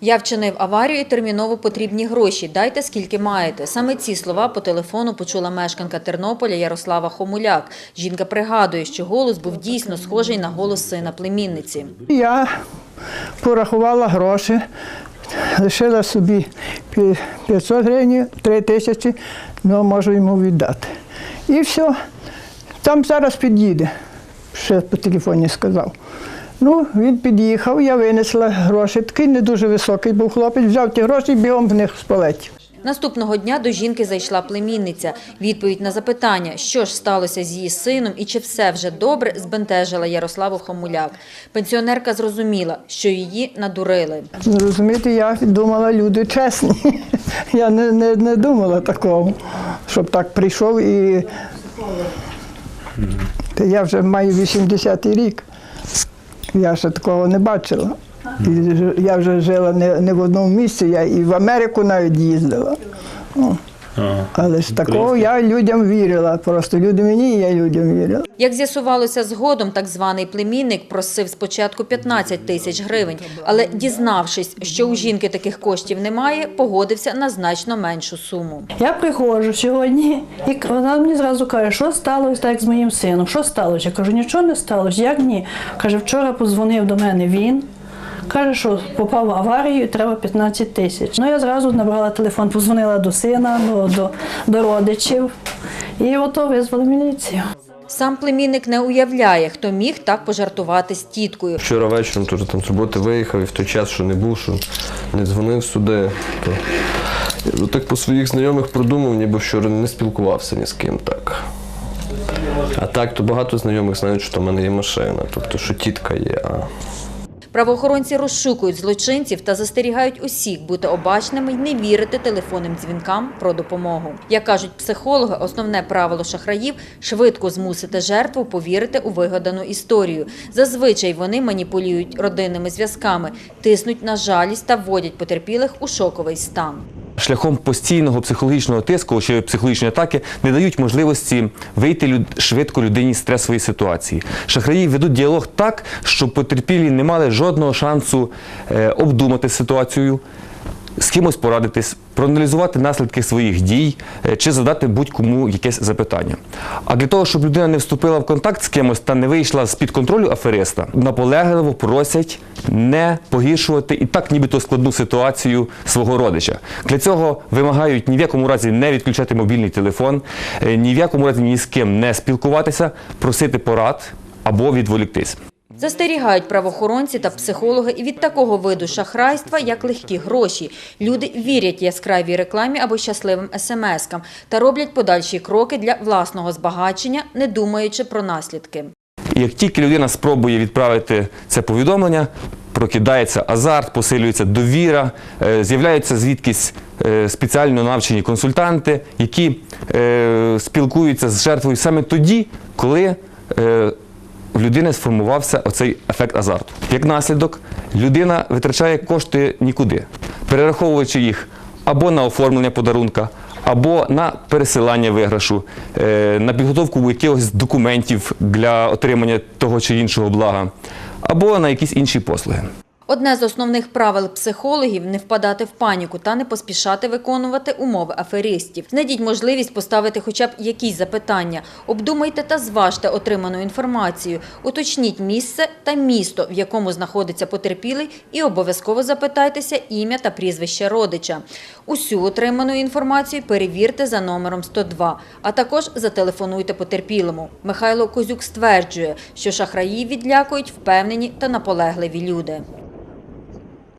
Я вчинив аварію, і терміново потрібні гроші. Дайте скільки маєте. Саме ці слова по телефону почула мешканка Тернополя Ярослава Хомуляк. Жінка пригадує, що голос був дійсно схожий на голос сина племінниці. Я порахувала гроші, лишила собі 500 гривень, 3 тисячі, ну можу йому віддати. І все. Там зараз під'їде, ще по телефоні сказав. Ну, він під'їхав, я винесла гроші. Такий не дуже високий був хлопець, взяв ті гроші і бігом в них палеті. Наступного дня до жінки зайшла племінниця. Відповідь на запитання, що ж сталося з її сином і чи все вже добре, збентежила Ярославу Хомуляк. Пенсіонерка зрозуміла, що її надурили. Розумієте, я думала, люди чесні. Я не, не, не думала такого, щоб так прийшов і. Я вже маю 80-й рік. Я ще такого не бачила. Я вже жила не, не в одному місці, я і в Америку навіть їздила. Але ж такого я людям вірила. Просто люди мені, і я людям вірила. Як з'ясувалося згодом, так званий племінник просив спочатку 15 тисяч гривень, але дізнавшись, що у жінки таких коштів немає, погодився на значно меншу суму. Я приходжу сьогодні, і к- вона мені зразу каже, що сталося так з моїм сином, що сталося? Я кажу, нічого не сталося. Як ні? Каже, вчора подзвонив до мене він. Каже, що попав в аварію і треба 15 тисяч. Ну я зразу набрала телефон, позвонила до сина, до, до, до родичів. І ото визвали міліцію. Сам племінник не уявляє, хто міг так пожартувати з тіткою. Вчора вечором теж там з роботи виїхав і в той час, що не був, що не дзвонив сюди. То... Я так по своїх знайомих продумав, ніби вчора не спілкувався ні з ким так. А так, то багато знайомих знають, що в мене є машина, тобто що тітка є. А Правоохоронці розшукують злочинців та застерігають усіх бути обачними й не вірити телефонним дзвінкам про допомогу. Як кажуть психологи, основне правило шахраїв швидко змусити жертву повірити у вигадану історію. Зазвичай вони маніпулюють родинними зв'язками, тиснуть на жалість та вводять потерпілих у шоковий стан. Шляхом постійного психологічного тиску чи психологічної атаки не дають можливості вийти люд- швидко людині з стресової ситуації. Шахраї ведуть діалог так, щоб потерпілі не мали жодного шансу е, обдумати ситуацію, з кимось порадитись, проаналізувати наслідки своїх дій е, чи задати будь-кому якесь запитання. А для того, щоб людина не вступила в контакт з кимось та не вийшла з-під контролю афериста, наполегливо просять не погіршувати і так нібито складну ситуацію свого родича. Для цього вимагають ні в якому разі не відключати мобільний телефон, е, ні в якому разі ні з ким не спілкуватися, просити порад або відволіктись. Застерігають правоохоронці та психологи і від такого виду шахрайства, як легкі гроші. Люди вірять яскравій рекламі або щасливим смс-кам та роблять подальші кроки для власного збагачення, не думаючи про наслідки. Як тільки людина спробує відправити це повідомлення, прокидається азарт, посилюється довіра, е, з'являються звідкись е, спеціально навчені консультанти, які е, спілкуються з жертвою саме тоді, коли в людини сформувався оцей ефект азарту. Як наслідок, людина витрачає кошти нікуди, перераховуючи їх або на оформлення подарунка, або на пересилання виграшу, е, на підготовку якихось документів для отримання того чи іншого блага, або на якісь інші послуги. Одне з основних правил психологів не впадати в паніку та не поспішати виконувати умови аферистів. Знайдіть можливість поставити хоча б якісь запитання. Обдумайте та зважте отриману інформацію. Уточніть місце та місто, в якому знаходиться потерпілий, і обов'язково запитайтеся ім'я та прізвище родича. Усю отриману інформацію перевірте за номером 102, а також зателефонуйте потерпілому. Михайло Козюк стверджує, що шахраї відлякують впевнені та наполегливі люди.